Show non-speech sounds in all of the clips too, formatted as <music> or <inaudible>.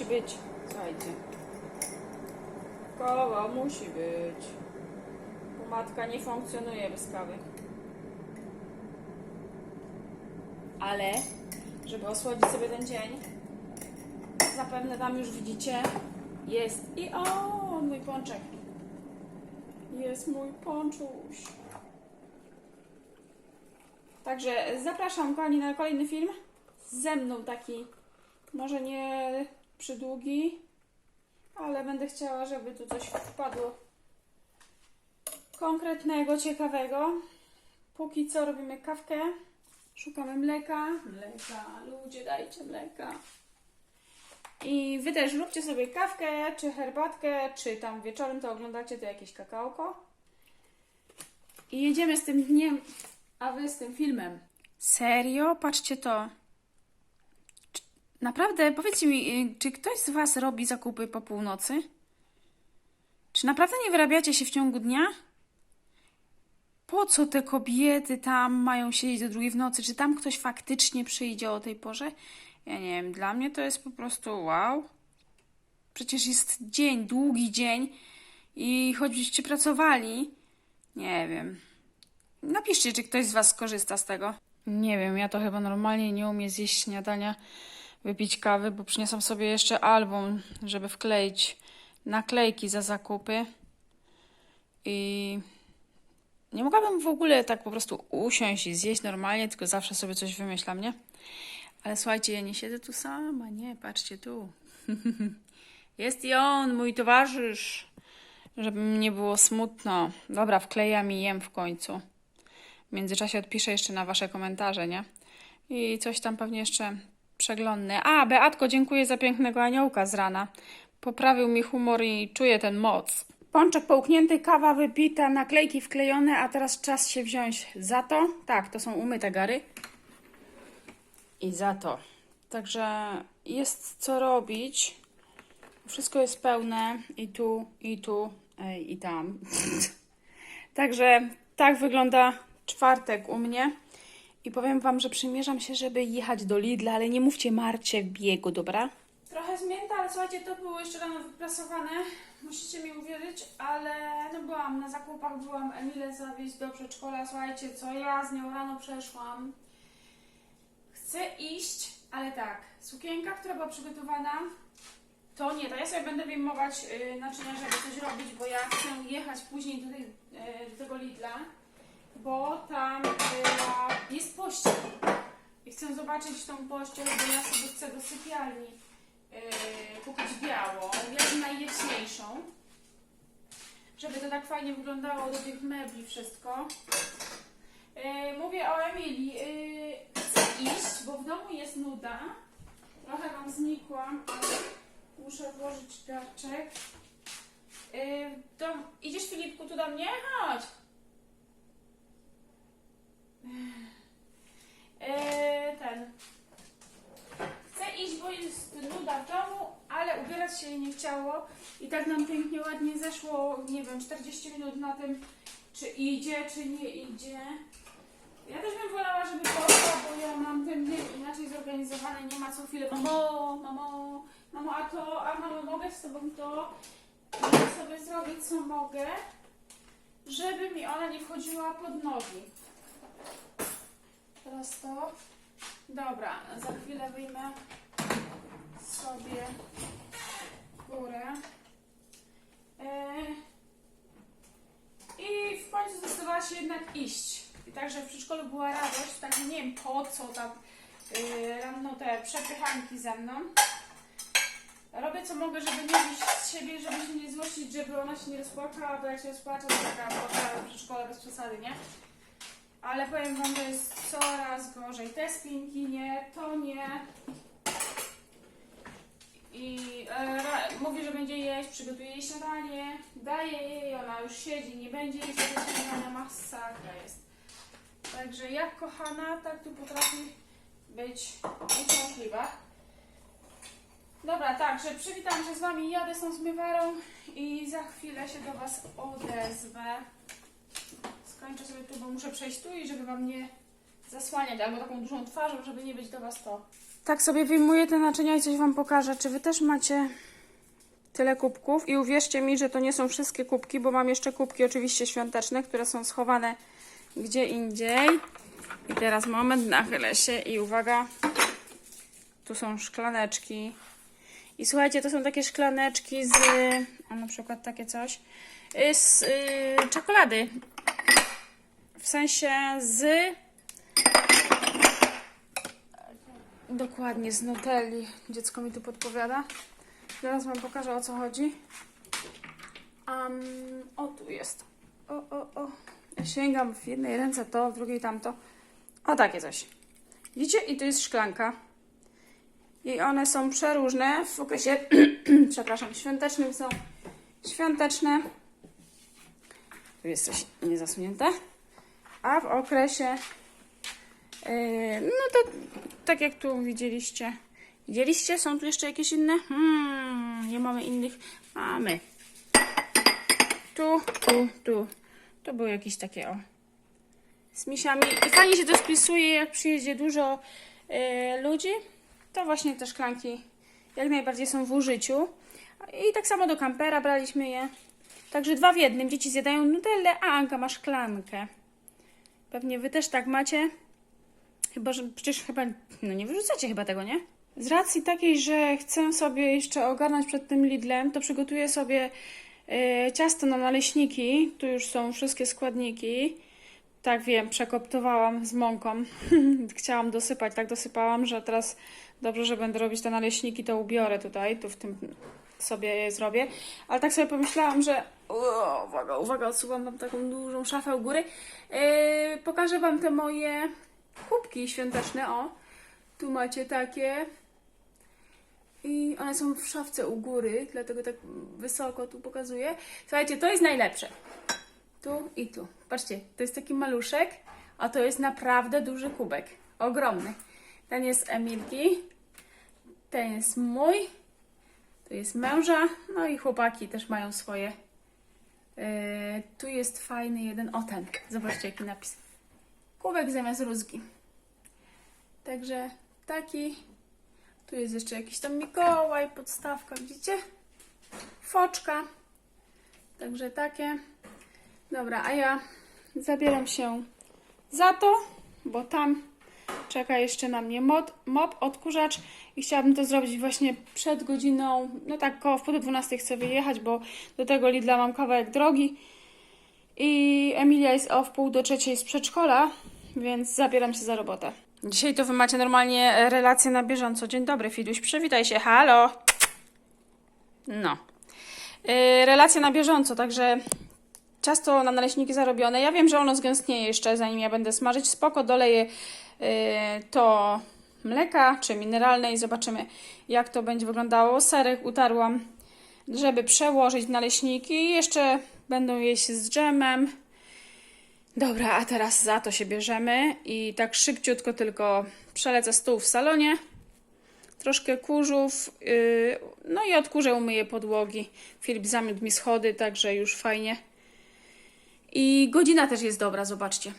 musi być. Słuchajcie. Kawa musi być. Pomadka nie funkcjonuje bez kawy. Ale, żeby osłodzić sobie ten dzień, zapewne tam już widzicie, jest i o, mój pączek. Jest mój pączuś. Także zapraszam kochani na kolejny film. Ze mną taki, może nie przydługi, ale będę chciała, żeby tu coś wpadło konkretnego, ciekawego. Póki co robimy kawkę. Szukamy mleka. Mleka, ludzie, dajcie mleka. I wy też róbcie sobie kawkę, czy herbatkę, czy tam wieczorem to oglądacie to jakieś kakaoko. I jedziemy z tym dniem, a wy z tym filmem. Serio? Patrzcie to. Naprawdę, powiedzcie mi, y, czy ktoś z was robi zakupy po północy? Czy naprawdę nie wyrabiacie się w ciągu dnia? Po co te kobiety tam mają siedzieć do drugiej w nocy? Czy tam ktoś faktycznie przyjdzie o tej porze? Ja nie wiem, dla mnie to jest po prostu wow. Przecież jest dzień, długi dzień i choćbyście pracowali, nie wiem. Napiszcie, czy ktoś z Was skorzysta z tego. Nie wiem, ja to chyba normalnie nie umiem zjeść śniadania, wypić kawy, bo przyniosłam sobie jeszcze album, żeby wkleić naklejki za zakupy. I nie mogłabym w ogóle tak po prostu usiąść i zjeść normalnie, tylko zawsze sobie coś wymyślam, nie? Ale słuchajcie, ja nie siedzę tu sama, nie, patrzcie tu. <laughs> Jest i on, mój towarzysz, żeby mi nie było smutno. Dobra, wklejam i jem w końcu. W międzyczasie odpiszę jeszcze na wasze komentarze, nie? I coś tam pewnie jeszcze przeglądnę. A, Beatko, dziękuję za pięknego aniołka z rana. Poprawił mi humor i czuję ten moc. Pączek połknięty, kawa wypita, naklejki wklejone, a teraz czas się wziąć za to. Tak, to są umyte gary. I za to. Także jest co robić. Wszystko jest pełne i tu, i tu, i tam. <laughs> Także tak wygląda czwartek u mnie. I powiem Wam, że przymierzam się, żeby jechać do Lidla, ale nie mówcie Marcie w biegu, dobra? Trochę zmięta, ale słuchajcie, to było jeszcze rano wyprasowane. Musicie mi uwierzyć, ale no byłam na zakupach, byłam Emilę zawieźć do przedszkola. Słuchajcie, co ja z nią rano przeszłam. Chcę iść, ale tak, sukienka, która była przygotowana, to nie, to ja sobie będę wyjmować y, naczynia, żeby coś robić, bo ja chcę jechać później do, tej, y, do tego Lidla, bo tam była, jest pościel. I chcę zobaczyć tą pościel, bo ja sobie chcę do sypialni y, kupić białą, jak najjaśniejszą. Żeby to tak fajnie wyglądało do tych mebli wszystko. Yy, mówię o Emilii. Yy, chcę iść, bo w domu jest nuda. Trochę wam znikłam, ale muszę włożyć garczek. Yy, idziesz Filipku tu do mnie? Chodź. Yy, ten. Chcę iść, bo jest nuda w domu, ale ubierać się jej nie chciało. I tak nam pięknie, ładnie zeszło, nie wiem, 40 minut na tym, czy idzie, czy nie idzie. Ja też bym wolała, żeby poszła, bo ja mam ten dzień inaczej zorganizowany, nie ma co chwilę mamo, mamo, mamo, a to, a mamo, mogę z tobą to. Muszę sobie zrobić, co mogę, żeby mi ona nie wchodziła pod nogi. Teraz to. Dobra, za chwilę wyjmę sobie górę. E, I w końcu zdecydowała się jednak iść. I także w przedszkolu była radość, także nie wiem po co tam yy, rano te przepychanki ze mną. Robię co mogę, żeby nie wyjść z siebie, żeby się nie złościć, żeby ona się nie rozpłakała, bo jak się rozpłacze, to taka płakała w przedszkole bez przesady, nie? Ale powiem wam, że jest coraz gorzej. Te spinki nie, to nie. I e, mówi, że będzie jeść, przygotuje jej śniadanie, daje jej, ona już siedzi, nie będzie tego śniadania, masakra jest. Także jak kochana, tak tu potrafi być uciążliwa. Dobra, także przywitam się z Wami, jadę tą zmywarą i za chwilę się do Was odezwę. Skończę sobie tu, bo muszę przejść tu i żeby Wam nie zasłaniać, albo taką dużą twarzą, żeby nie być do Was to Tak sobie wyjmuję te naczynia i coś Wam pokażę. Czy Wy też macie tyle kubków? I uwierzcie mi, że to nie są wszystkie kubki, bo mam jeszcze kubki oczywiście świąteczne, które są schowane gdzie indziej. I teraz moment, nachylę się i uwaga, tu są szklaneczki. I słuchajcie, to są takie szklaneczki z, a na przykład takie coś, y, z y, czekolady. W sensie z Dokładnie, z Nutelli. Dziecko mi tu podpowiada. Zaraz Wam pokażę o co chodzi. Um, o, tu jest. O, o, o. Ja sięgam w jednej ręce to, w drugiej tamto. O, takie coś. Widzicie? I tu jest szklanka. I one są przeróżne. W okresie, <clears throat> przepraszam, świątecznym są świąteczne. Tu jest coś niezasunięte. A w okresie no to tak jak tu widzieliście. Widzieliście? Są tu jeszcze jakieś inne? Hmm, nie mamy innych. Mamy. Tu, tu, tu. To były jakieś takie o. Z misiami. I fajnie się to spisuje, jak przyjedzie dużo yy, ludzi. To właśnie te szklanki jak najbardziej są w użyciu. I tak samo do kampera braliśmy je. Także dwa w jednym. Dzieci zjadają nutellę, a Anka ma szklankę. Pewnie wy też tak macie. Chyba, że przecież chyba, no nie wyrzucacie chyba tego, nie? Z racji takiej, że chcę sobie jeszcze ogarnąć przed tym Lidlem, to przygotuję sobie e, ciasto na naleśniki. Tu już są wszystkie składniki. Tak wiem, przekoptowałam z mąką. <laughs> Chciałam dosypać, tak dosypałam, że teraz dobrze, że będę robić te naleśniki, to ubiorę tutaj, tu w tym sobie je zrobię. Ale tak sobie pomyślałam, że o, uwaga, uwaga, odsuwam Wam taką dużą szafę u góry. E, pokażę Wam te moje kubki świąteczne, o. Tu macie takie. I one są w szafce u góry, dlatego tak wysoko tu pokazuję. Słuchajcie, to jest najlepsze. Tu i tu. Patrzcie, to jest taki maluszek, a to jest naprawdę duży kubek. Ogromny. Ten jest Emilki. Ten jest mój. Tu jest męża. No i chłopaki też mają swoje. Yy, tu jest fajny jeden. O ten. Zobaczcie jaki napis kubek zamiast rózgi. Także taki. Tu jest jeszcze jakiś tam Mikołaj, podstawka, widzicie? Foczka. Także takie. Dobra, a ja zabieram się za to, bo tam czeka jeszcze na mnie mod, mop, odkurzacz i chciałabym to zrobić właśnie przed godziną, no tak koło w pół do 12 chcę wyjechać, bo do tego Lidla mam kawałek drogi i Emilia jest o wpół do trzeciej z przedszkola, więc zabieram się za robotę. Dzisiaj to wy macie normalnie relacje na bieżąco. Dzień dobry, Fiduś, przywitaj się, halo. No. Yy, relacje na bieżąco, także ciasto na naleśniki zarobione. Ja wiem, że ono zgęstnieje jeszcze, zanim ja będę smażyć. Spoko, doleję yy, to mleka czy mineralne i zobaczymy, jak to będzie wyglądało. Serek utarłam, żeby przełożyć naleśniki. Jeszcze będą jeść z dżemem. Dobra, a teraz za to się bierzemy i tak szybciutko tylko przelecę stół w salonie. Troszkę kurzów, yy, no i odkurzę, umyję podłogi. Filip zamiótł mi schody, także już fajnie. I godzina też jest dobra, zobaczcie.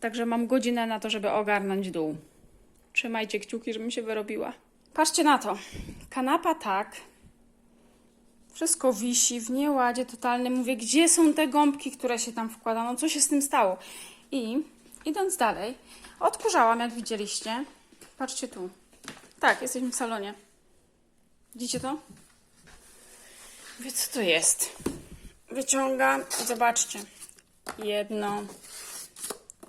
Także mam godzinę na to, żeby ogarnąć dół. Trzymajcie kciuki, żebym się wyrobiła. Patrzcie na to. Kanapa tak. Wszystko wisi w nieładzie totalnym. Mówię, gdzie są te gąbki, które się tam wkłada? No co się z tym stało? I idąc dalej, odkurzałam, jak widzieliście. Patrzcie tu. Tak, jesteśmy w salonie. Widzicie to? Wie co to jest? Wyciągam zobaczcie. Jedno,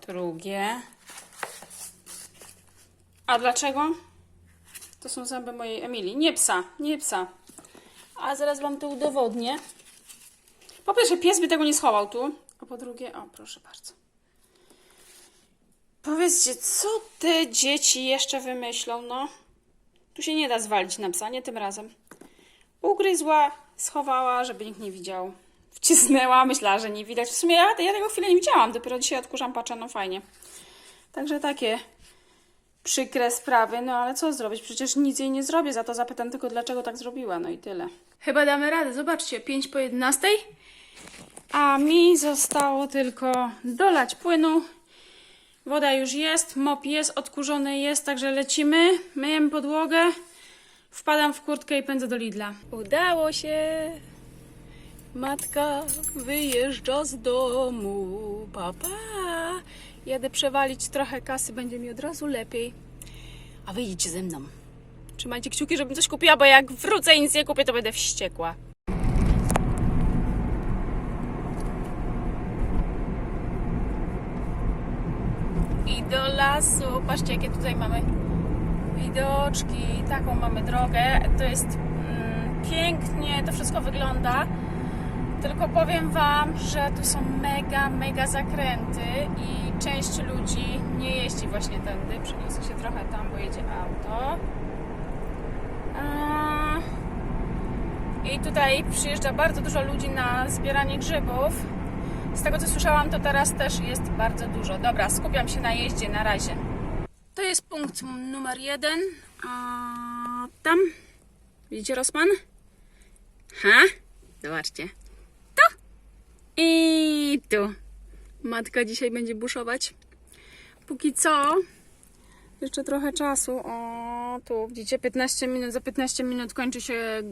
drugie. A dlaczego? To są zęby mojej Emilii. Nie psa, nie psa. A zaraz Wam to udowodnię. Po pierwsze, pies by tego nie schował tu. A po drugie, o proszę bardzo. Powiedzcie, co te dzieci jeszcze wymyślą, no? Tu się nie da zwalić na psa, nie tym razem. Ugryzła, schowała, żeby nikt nie widział. Wcisnęła, myślała, że nie widać. W sumie ja, ja tego chwilę nie widziałam, dopiero dzisiaj odkurzam, patrzę, no fajnie. Także takie przykre sprawy, no ale co zrobić? Przecież nic jej nie zrobię, za to zapytam tylko dlaczego tak zrobiła, no i tyle. Chyba damy radę, zobaczcie, 5 po 11, a mi zostało tylko dolać płynu, Woda już jest, mop jest, odkurzony jest, także lecimy. Myjemy podłogę. Wpadam w kurtkę i pędzę do Lidla. Udało się! Matka wyjeżdża z domu. Papa. Jadę przewalić trochę kasy, będzie mi od razu lepiej. A wyjdziecie ze mną. Trzymajcie kciuki, żebym coś kupiła, bo jak wrócę i nic nie kupię, to będę wściekła. I do lasu. Patrzcie, jakie tutaj mamy widoczki. Taką mamy drogę. To jest mm, pięknie, to wszystko wygląda. Tylko powiem Wam, że tu są mega, mega zakręty i część ludzi nie jeździ właśnie tędy. Przeniosę się trochę tam, bo jedzie auto. I tutaj przyjeżdża bardzo dużo ludzi na zbieranie grzybów. Z tego co słyszałam, to teraz też jest bardzo dużo. Dobra, skupiam się na jeździe na razie. To jest punkt numer jeden. A tam widzicie Rosman? Ha? Zobaczcie. I tu. Matka dzisiaj będzie buszować. Póki co, jeszcze trochę czasu. O, tu widzicie, 15 minut. Za 15 minut kończy się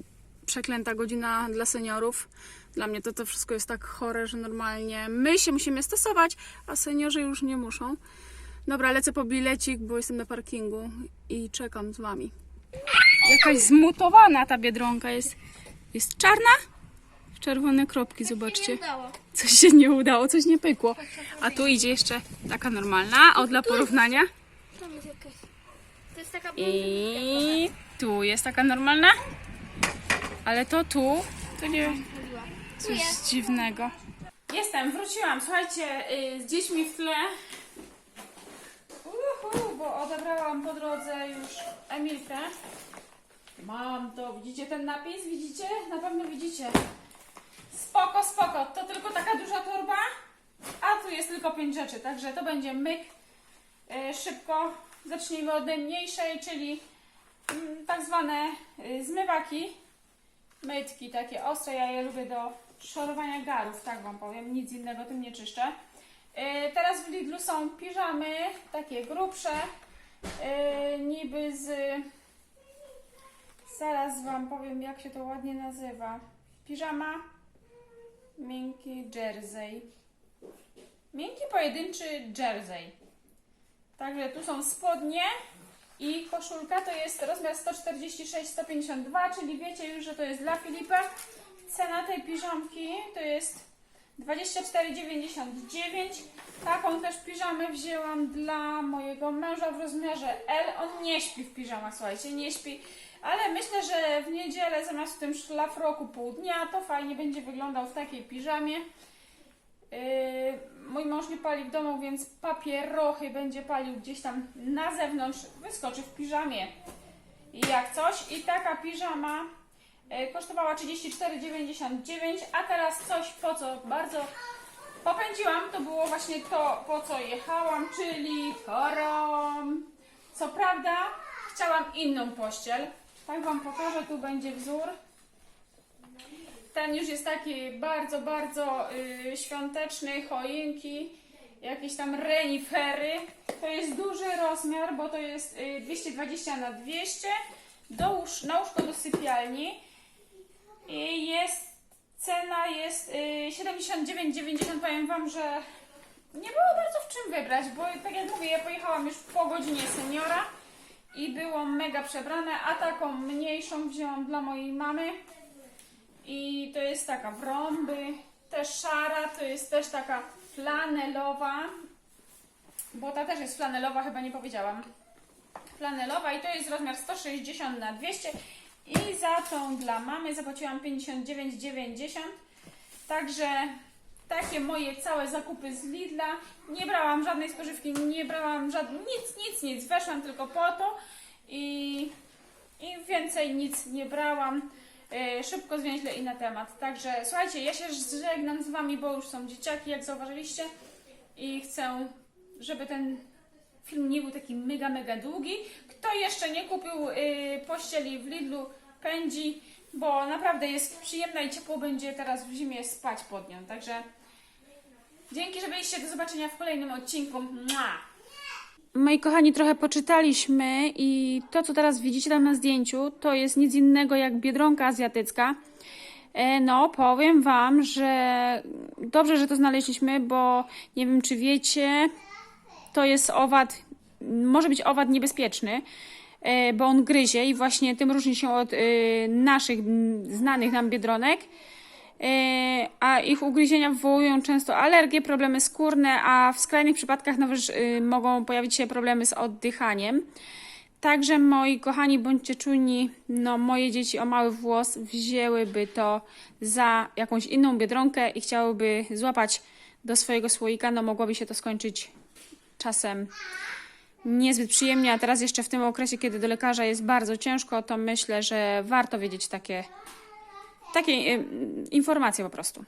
przeklęta godzina dla seniorów. Dla mnie to to wszystko jest tak chore, że normalnie my się musimy stosować, a seniorzy już nie muszą. Dobra, lecę po bilecik, bo jestem na parkingu i czekam z wami. Jakaś zmutowana ta biedronka jest. Jest czarna? Czerwone kropki, zobaczcie. Coś się nie udało, coś nie pykło. A tu idzie jeszcze taka normalna, o dla porównania. I tu jest taka normalna. Ale to tu, to nie coś dziwnego. Jestem, wróciłam. Słuchajcie, y, z dziećmi w tle. Uhu, bo odebrałam po drodze już Emilkę. Mam to, widzicie ten napis? Widzicie? Na pewno widzicie. Spoko, spoko. To tylko taka duża torba, a tu jest tylko pięć rzeczy, także to będzie myk. Y, Szybko zacznijmy od najmniejszej, czyli mm, tak zwane y, zmywaki, mytki takie ostre. Ja je lubię do szorowania garów, tak Wam powiem. Nic innego tym nie czyszczę. Y, Teraz w Lidlu są piżamy, takie grubsze, y, niby z... Zaraz Wam powiem, jak się to ładnie nazywa. Piżama, miękki jersey. Miękki pojedynczy jersey. Także tu są spodnie i koszulka to jest rozmiar 146-152, czyli wiecie już, że to jest dla Filipa. Cena tej piżamki to jest 24,99. Taką też piżamę wzięłam dla mojego męża w rozmiarze L. On nie śpi w piżamach, słuchajcie, nie śpi. Ale myślę, że w niedzielę zamiast w tym szlafroku pół dnia, to fajnie będzie wyglądał w takiej piżamie. Yy, mój mąż nie pali w domu, więc papierochy będzie palił gdzieś tam na zewnątrz. Wyskoczy w piżamie. Jak coś. I taka piżama yy, kosztowała 34,99, a teraz coś, po co bardzo popędziłam, to było właśnie to, po co jechałam, czyli torom. Co prawda, chciałam inną pościel. Tak Wam pokażę, tu będzie wzór. Ten już jest taki bardzo, bardzo y, świąteczny, choinki, jakieś tam renifery. To jest duży rozmiar, bo to jest y, 220 na 200 do łóż, na łóżko do sypialni. I jest, cena jest y, 79,90. Powiem Wam, że nie było bardzo w czym wybrać, bo tak jak mówię, ja pojechałam już po godzinie seniora i było mega przebrane, a taką mniejszą wzięłam dla mojej mamy. I to jest taka w rąby, też szara, to jest też taka flanelowa, bo ta też jest flanelowa, chyba nie powiedziałam. Flanelowa i to jest rozmiar 160 na 200 i za tą dla mamy zapłaciłam 59,90. Także takie moje całe zakupy z Lidla. Nie brałam żadnej spożywki, nie brałam żadnych, nic, nic, nic. Weszłam tylko po to i, i więcej nic nie brałam. E, szybko, zwięźle i na temat. Także słuchajcie, ja się żegnam z Wami, bo już są dzieciaki, jak zauważyliście. I chcę, żeby ten film nie był taki mega, mega długi. Kto jeszcze nie kupił y, pościeli w Lidlu, pędzi, bo naprawdę jest przyjemna i ciepło będzie teraz w zimie spać pod nią. Także dzięki, że byliście. Do zobaczenia w kolejnym odcinku. Mua! moi kochani, trochę poczytaliśmy i to, co teraz widzicie tam na zdjęciu, to jest nic innego jak biedronka azjatycka. E, No, powiem Wam, że dobrze, że to znaleźliśmy, bo nie wiem, czy wiecie, to jest owad, może być owad niebezpieczny, bo on gryzie i właśnie tym różni się od e, naszych znanych nam biedronek. E, A ich ugryzienia wywołują często alergie, problemy skórne, a w skrajnych przypadkach nawet e, mogą pojawić się problemy z oddychaniem. Także moi kochani, bądźcie czujni, no moje dzieci o mały włos wzięłyby to za jakąś inną biedronkę i chciałyby złapać do swojego słoika, no mogłoby się to skończyć czasem niezbyt przyjemnie, a teraz jeszcze w tym okresie, kiedy do lekarza jest bardzo ciężko, to myślę, że warto wiedzieć takie, takie informacje po prostu.